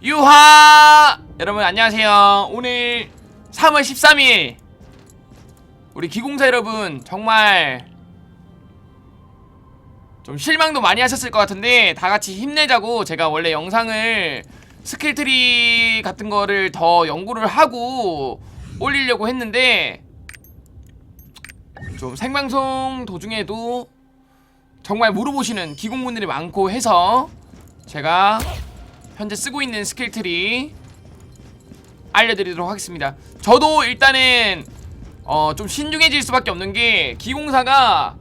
유하! 여러분 안녕하세요. 오늘 3월 13일 우리 기공사 여러분 정말 좀 실망도 많이 하셨을 것 같은데 다 같이 힘내자고 제가 원래 영상을 스킬트리 같은 거를 더 연구를 하고 올리려고 했는데 좀 생방송 도중에도 정말 물어보시는 기공분들이 많고 해서 제가 현재 쓰고 있는 스킬 트리 알려드리도록 하겠습니다. 저도 일단은 어, 좀 신중해질 수밖에 없는 게 기공사가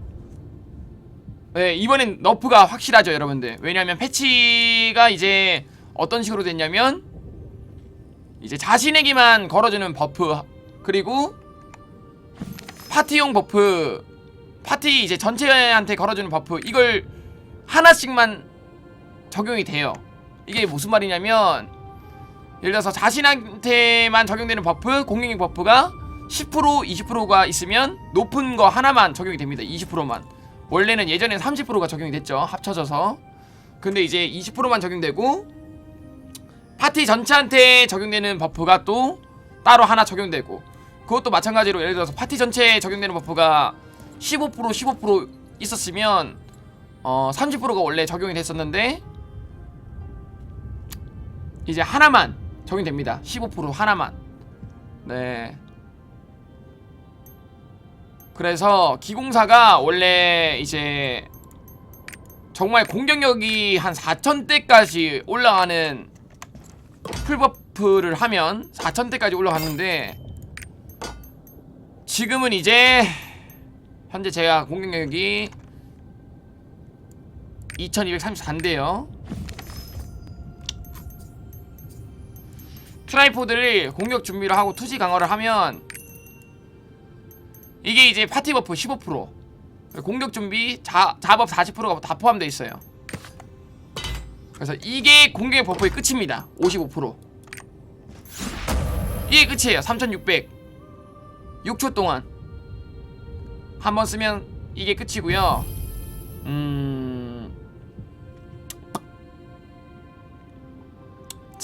네, 이번엔 너프가 확실하죠, 여러분들. 왜냐하면 패치가 이제 어떤 식으로 됐냐면 이제 자신에게만 걸어주는 버프 그리고 파티용 버프 파티 이제 전체한테 걸어주는 버프 이걸 하나씩만 적용이 돼요. 이게 무슨 말이냐면 예를 들어서 자신한테만 적용되는 버프 공격력 버프가 10% 20%가 있으면 높은 거 하나만 적용이 됩니다. 20%만. 원래는 예전엔 30%가 적용이 됐죠. 합쳐져서. 근데 이제 20%만 적용되고 파티 전체한테 적용되는 버프가 또 따로 하나 적용되고 그것도 마찬가지로 예를 들어서 파티 전체에 적용되는 버프가 15% 15% 있었으면 어 30%가 원래 적용이 됐었는데 이제 하나만 적용됩니다. 15% 하나만. 네. 그래서 기공사가 원래 이제 정말 공격력이 한 4천대까지 올라가는 풀버프를 하면 4천대까지 올라갔는데 지금은 이제 현재 제가 공격력이 2234인데요. 트라이포드를 공격 준비를 하고 투지 강화를 하면 이게 이제 파티 버프 15% 공격 준비 자, 자법 40%가 다 포함되어 있어요. 그래서 이게 공격 버프의 끝입니다. 55% 이게 끝이에요. 3600 6초 동안. 한 번 쓰면 이게 끝이고요. 음...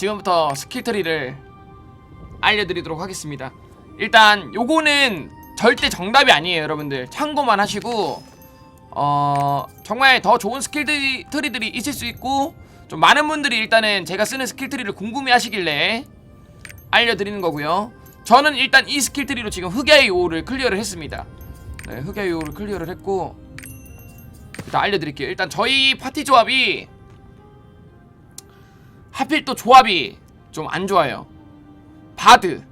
지금부터 스킬트리를 알려드리도록 하겠습니다. 일단 요거는 절대 정답이 아니에요, 여러분들. 참고만 하시고 어 정말 더 좋은 스킬트리들이 있을 수 있고 좀 많은 분들이 일단은 제가 쓰는 스킬트리를 궁금해 하시길래 알려드리는 거고요. 저는 일단 이 스킬트리로 지금 흑야의 요를 클리어를 했습니다. 네, 흑야의 요를 클리어를 했고 일단 알려드릴게요. 일단 저희 파티 조합이 하필 또 조합이 좀 안 좋아요. 바드,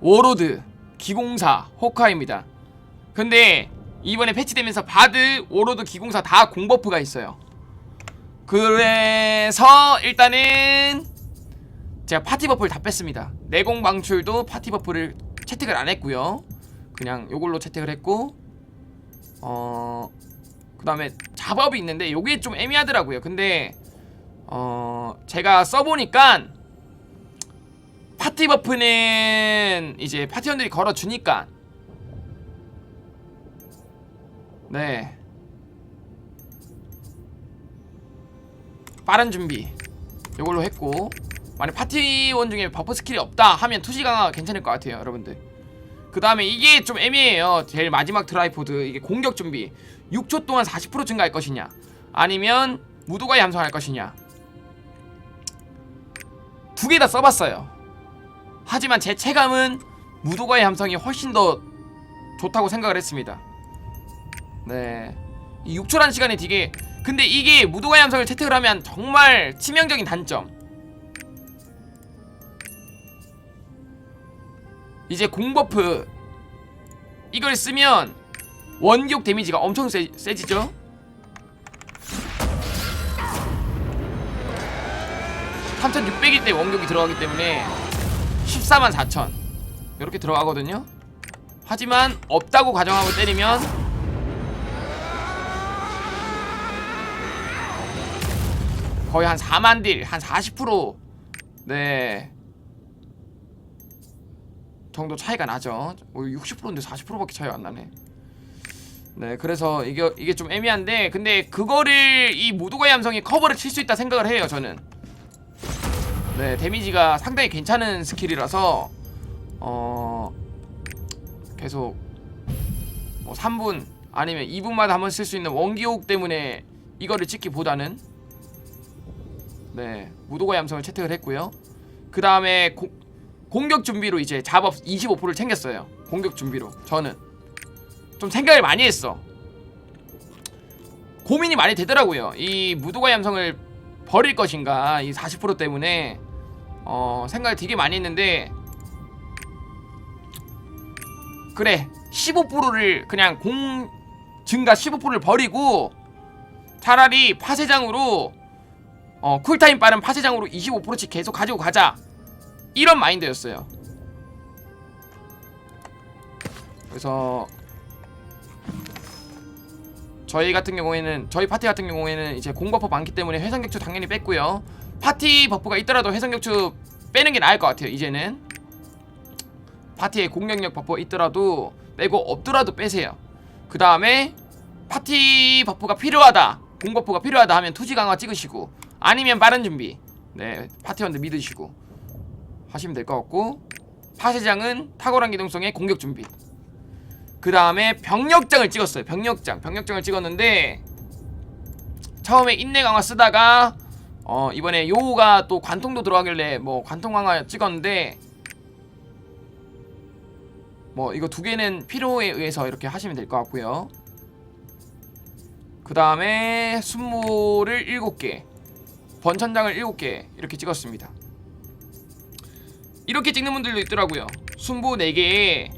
워로드, 기공사, 호카입니다. 근데 이번에 패치되면서 바드, 워로드, 기공사 다 공버프가 있어요. 그래서 일단은 제가 파티 버프를 다 뺐습니다. 내공 방출도 파티 버프를 채택을 안 했고요. 그냥 요걸로 채택을 했고 어 그다음에 잡업이 있는데 요게 좀 애매하더라고요. 근데 어 제가 써보니까 파티 버프는 이제 파티원들이 걸어주니까. 네. 빠른 준비. 이걸로 했고. 만약 파티원 중에 버프 스킬이 없다 하면 투시 강화 괜찮을 것 같아요 여러분들. 그 다음에 이게 좀 애매해요. 제일 마지막 트라이포드. 이게 공격 준비. 6초 동안 40% 증가할 것이냐? 아니면 무도가 함성할 것이냐 두 개 다 써봤어요. 하지만 제 체감은 무도가의 함성이 훨씬 더 좋다고 생각을 했습니다. 네. 이 6초라는 시간이 되게 근데 이게 무도가의 함성을 채택을 하면 정말 치명적인 단점. 이제 공버프 이걸 쓰면 원격 데미지가 엄청 세, 세지죠? 3600일 때 원격이 들어가기 때문에 14만 4천 이렇게 들어가거든요 하지만 없다고 가정하고 때리면 거의 한 4만 딜 한 40% 네. 정도 차이가 나죠. 60%인데 40%밖에 차이가 안 나네. 네, 그래서 이게 이게 좀 애매한데 근데 그거를 이 무도가의 함성이 커버를 칠 수 있다 생각을 해요, 저는. 네 데미지가 상당히 괜찮은 스킬이라서 어 계속 뭐 3분 아니면 2분마다 한번 쓸 수 있는 원기옥 때문에 이거를 찍기보다는 네 무도가 얌성을 채택을 했고요. 그 다음에 공격 준비로 이제 잡업 25%를 챙겼어요. 공격 준비로 저는. 좀 생각을 많이 했어. 고민이 많이 되더라고요. 이 무도가 얌성을 버릴 것인가 이 40% 때문에 어 생각을 되게 많이 했는데 그래 15%를 그냥 공 증가 15%를 버리고 차라리 파쇄장으로 어 쿨타임 빠른 파쇄장으로 25%씩 계속 가지고 가자. 이런 마인드였어요. 그래서 저희 같은 경우에는 저희 파티 같은 경우에는 이제 공버프 많기 때문에 회전격투 당연히 뺐고요 파티 버프가 있더라도 회전격투 빼는 게 나을 것 같아요 이제는. 파티에 공격력 버프가 있더라도 빼고 없더라도 빼세요. 그 다음에 파티 버프가 필요하다 공 버프가 필요하다 하면 투지 강화 찍으시고 아니면 빠른 준비. 네 파티원들 믿으시고 하시면 될 것 같고 파쇄장은 탁월한 기동성의 공격 준비. 그 다음에 병력장을 찍었어요 병력장. 병력장을 찍었는데 처음에 인내 강화 쓰다가 어 이번에 요가 또 관통도 들어가길래 뭐 관통 강화 찍었는데 뭐 이거 두 개는 필요에 의해서 이렇게 하시면 될 것 같고요. 그 다음에 순모를 7개 번천장을 7개 이렇게 찍었습니다. 이렇게 찍는 분들도 있더라고요. 순보 4개에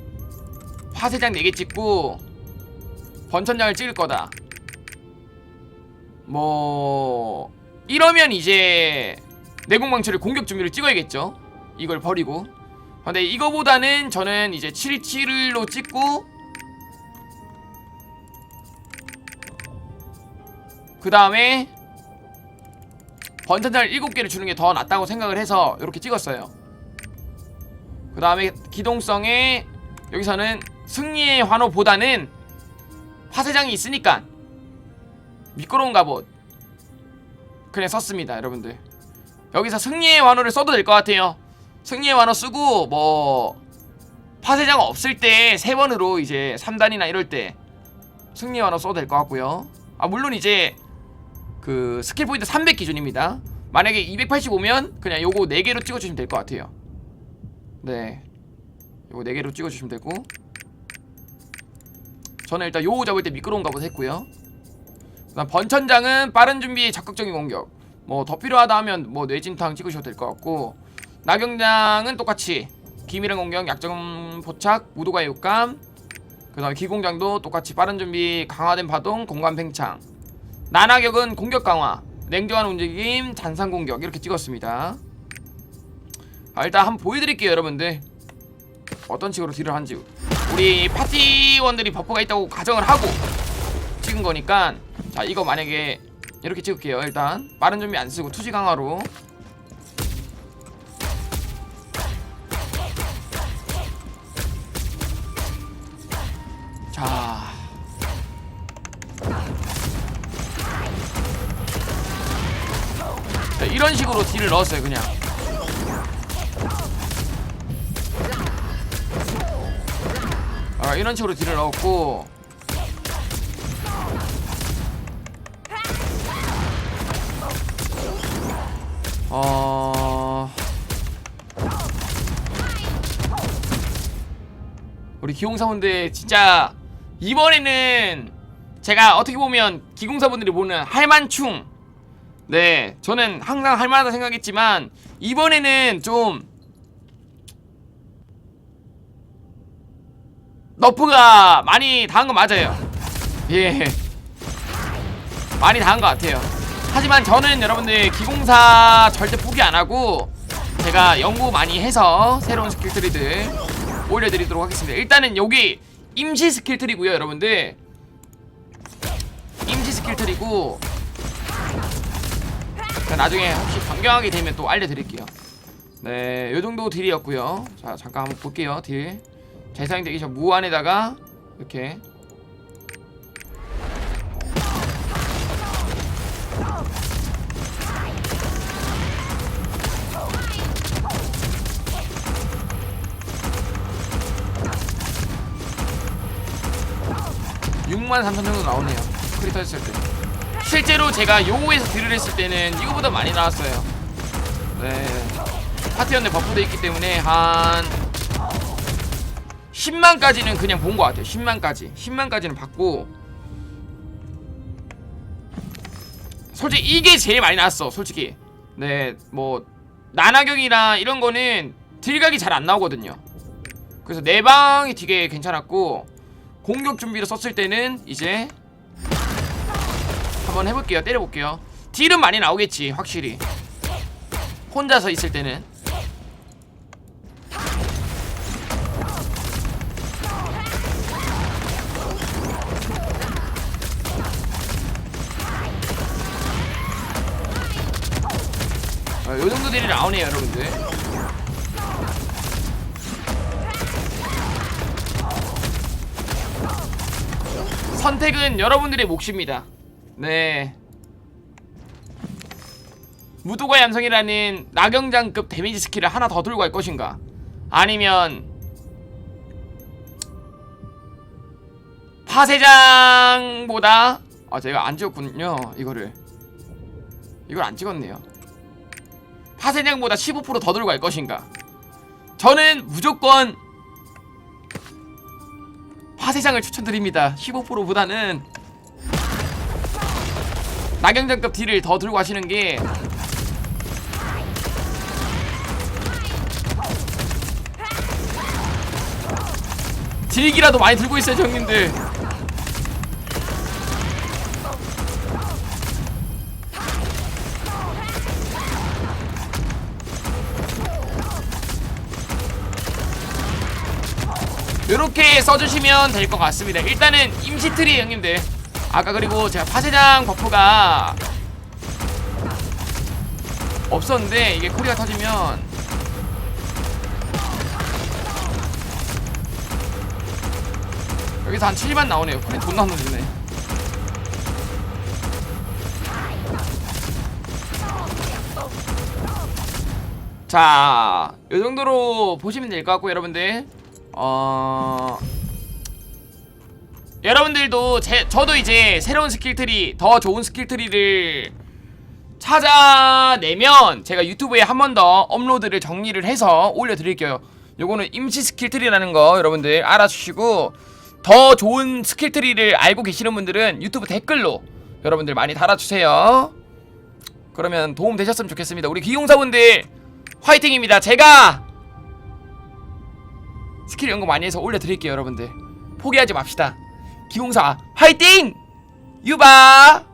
화세장 4개 찍고 번천장을 찍을 거다. 뭐 이러면 이제 내공망치를 공격 준비를 찍어야겠죠. 이걸 버리고. 근데 이거보다는 저는 이제 77로 찍고 그 다음에 번천장을 7개를 주는 게 더 낫다고 생각을 해서 이렇게 찍었어요. 그 다음에 기동성에 여기서는 승리의 환호보다는 화세장이 있으니까 미끄러운 갑옷 그냥 썼습니다 여러분들. 여기서 승리의 환호를 써도 될 것 같아요. 승리의 완호 쓰고 뭐 파쇄장 없을 때세 번으로 이제 3단이나 이럴 때 승리의 완호 써도 될 것 같고요. 아 물론 이제 그 스킬 포인트 300 기준입니다. 만약에 285면 그냥 요거 4개로 찍어주시면 될 것 같아요. 네. 요거 4개로 찍어주시면 되고. 저는 일단 요거 잡을 때 미끄러운 갑옷 했고요 번천장은 빠른 준비 적극적인 공격. 뭐 더 필요하다 하면 뭐 뇌진탕 찍으셔도 될 것 같고 나경장은 똑같이 기밀한 공격, 약점 포착, 무도가의 육감 그 다음에 기공장도 똑같이 빠른 준비, 강화된 파동, 공간 팽창. 나나격은 공격 강화, 냉정한 움직임, 잔상 공격 이렇게 찍었습니다. 아, 일단 한번 보여드릴게요 여러분들. 어떤 식으로 딜을 하는지. 우리 파티원들이 버프가 있다고 가정을 하고 찍은 거니까 자 이거 만약에 이렇게 찍을게요 일단 빠른 준비 안 쓰고 투지 강화로 자. 자, 이런 식으로 딜을 넣었어요, 그냥. 아, 이런 식으로 딜을 넣었고. 어. 우리 기공사분들 진짜 이번에는 제가 어떻게 보면 기공사분들이 보는 할만충. 네 저는 항상 할만하다 생각했지만 이번에는 좀 너프가 많이 당한 거 맞아요. 예. 많이 당한 것 같아요 하지만 저는 여러분들 기공사 절대 포기 안하고 제가 연구 많이 해서 새로운 스킬 트리들 올려드리도록 하겠습니다. 일단은 여기 임시 스킬 트리고요 여러분들. 임시 스킬 트리고 나중에 혹시 변경하게 되면 또 알려드릴게요. 네 요정도 딜이었고요. 자 잠깐 한번 볼게요 딜. 재사용 되기 전 무한에다가 이렇게 6만 3천 정도 나오네요. 크리터 했을 때. 실제로 제가 요거에서 딜을 했을 때는 이거보다 많이 나왔어요. 네. 파티언에 버프돼 있기 때문에 한 10만까지는 그냥 본 것 같아요. 10만까지. 10만까지는 봤고. 솔직히 이게 제일 많이 나왔어 솔직히. 네뭐 나나경이나 이런 거는 딜각이 잘 안 나오거든요. 그래서 내 방이 되게 괜찮았고 공격 준비로 썼을 때는 이제 한번 해볼게요. 때려볼게요. 딜은 많이 나오겠지 확실히. 혼자서 있을 때는. 어, 요 정도 딜이 나오네요 여러분들 선택은 여러분들의 몫입니다. 네. 무도가 얌성이라는 나경장급 데미지 스킬을 하나 더 들고 갈 것인가? 아니면 파세장보다 아 제가 안 찍었군요 이거를. 이걸 안 찍었네요. 파세장보다 15%더 들고 갈 것인가? 저는 무조건 파세장을 추천드립니다. 15%보다는 나경장급 딜을 더 들고 가시는 게 딜기라도 많이 들고 있어요 형님들 요렇게 써주시면 될 것 같습니다. 일단은 임시트리 형님들. 아까 그리고 제가 파세장 버프가 없었는데 이게 코리가 터지면 여기서 한 7만 나오네요. 코리 존나 넣어주네. 자, 요 정도로 보시면 될 것 같고 여러분들 어 여러분들도 제 저도 이제 새로운 스킬트리 더 좋은 스킬트리를 찾아내면 제가 유튜브에 한 번 더 업로드를 정리를 해서 올려드릴게요. 요거는 임시 스킬트리라는 거 여러분들 알아주시고 더 좋은 스킬트리를 알고 계시는 분들은 유튜브 댓글로 여러분들 많이 달아주세요. 그러면 도움 되셨으면 좋겠습니다. 우리 기용사분들 화이팅입니다. 제가 스킬 연구 많이 해서 올려드릴게요 여러분들. 포기하지 맙시다. 기공사 화이팅! 유바